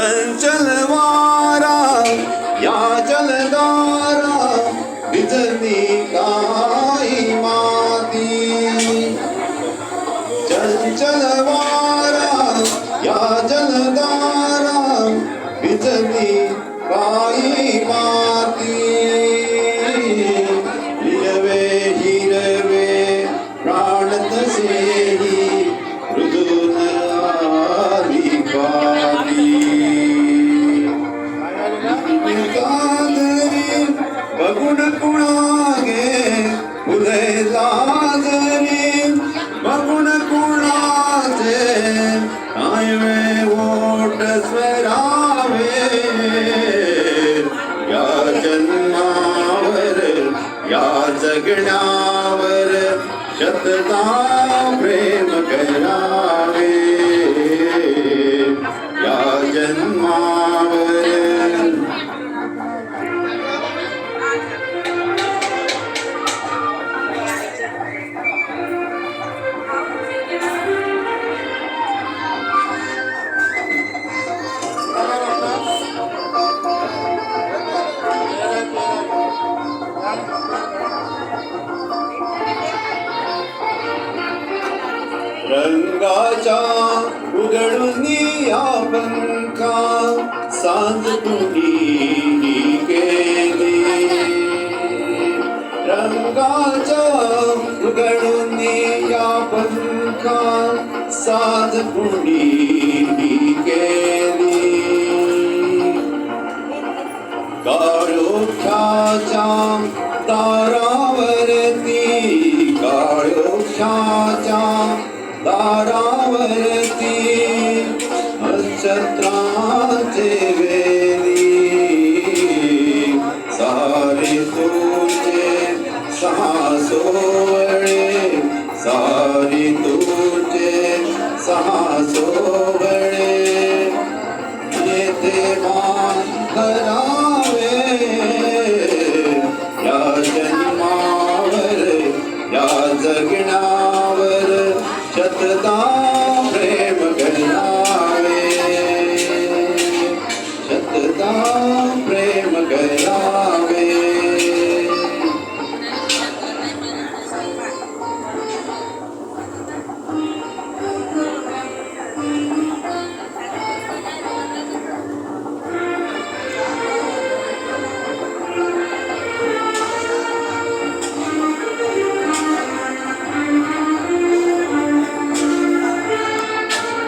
नाही चंचल वारा या जलदारा भिजली काही माती चंचल वारा या जलदारा भिजली काही माती हिरवे हिरवे प्राण तसेही ராஜனே பகுண குணாசே ஆயவே ஓட்ட ஸ்வராவே யா ஜன்மாவர் யா ஜகணாவர் சத்ததாவ रंगाच्या उघडून पंखा सांज तुझी केली. रंगाच्या उघडून पंखा साज पुढी केली. काळोख्याच्या दारावरती काळोख्याच्या दारावरती नक्षत्राचे वेली सारे तुझे सहा सोवळे सारी तुझे सहा सोवळे येथे मान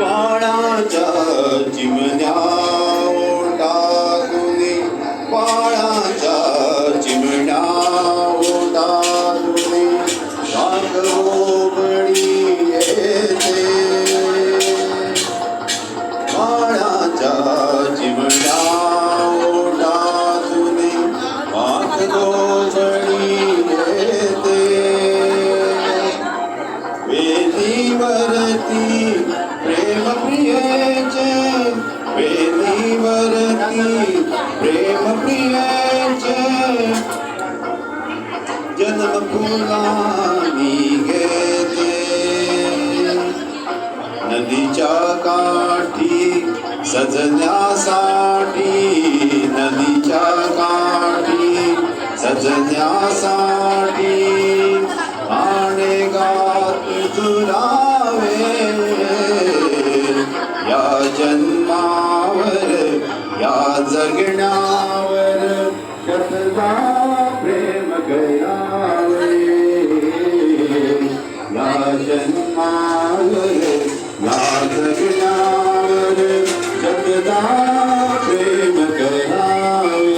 पाळाच्या चिमण्या प्रेम प्रियेचे वेदीवरती प्रेम प्रियेचे जन्म फुलानी घेते नदीच्या काठी सजण्यासाठी नदी या जन्मावर या जगण्यावर शतदा